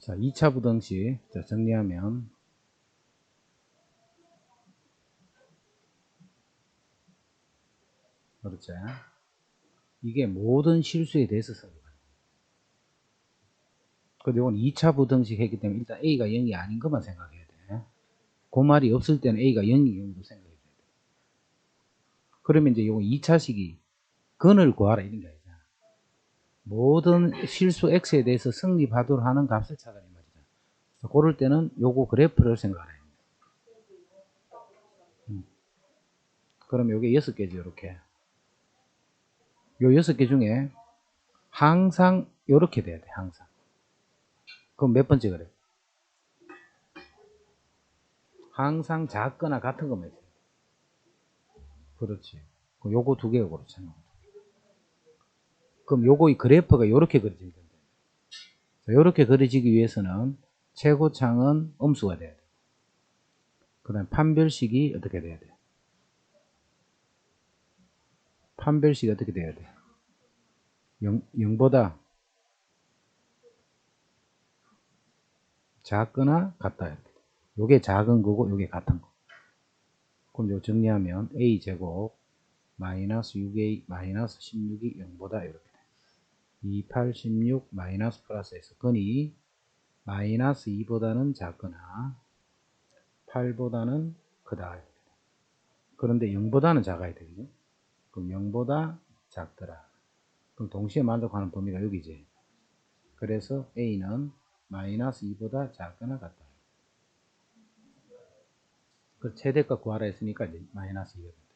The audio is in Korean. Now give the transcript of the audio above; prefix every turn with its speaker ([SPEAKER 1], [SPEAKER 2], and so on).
[SPEAKER 1] 자, 2차 부등식. 자, 정리하면. 그렇죠. 이게 모든 실수에 대해서 써요. 근데 이건 2차 부등식 했기 때문에 일단 A가 0이 아닌 것만 생각해야 돼. 그 말이 없을 때는 A가 0이 0도 생각해야 돼. 그러면 이제 이거 2차식이 근을 구하라 이런 게 아니잖아. 모든 실수 X에 대해서 성립하도록 하는 값을 찾아내. 그래서 고를 때는 요거 그래프를 생각하라. 음. 그럼 요게 6개죠, 이렇게. 요 6개 중에 항상 요렇게 돼야 돼, 항상. 그럼 몇 번째 그래? 항상 작거나 같은 것만 있어요. 그렇지. 요거 두 개가 그렇잖아. 그럼 요거 이 그래프가 요렇게 그려지면 된다. 자, 요렇게 그려지기 위해서는 최고창은 음수가 돼야 돼. 그 다음 판별식이 어떻게 돼야 돼? 판별식이 어떻게 돼야 돼? 0, 0보다 작거나 같다. 이렇게. 요게 작은 거고 요게 같은 거. 그럼 요 정리하면 a 제곱 마이너스 6a 마이너스 16이 0보다 이렇게 돼. 28, 16 마이너스 플러스에서 근이 마이너스 2보다는 작거나 8보다는 크다. 그런데 0보다는 작아야 되거든요. 그럼 0보다 작더라. 그럼 동시에 만족하는 범위가 여기지. 그래서 a는 마이너스 2보다 작거나 같다. 그 최대값 구하라 했으니까 이제 마이너스 2가 돼.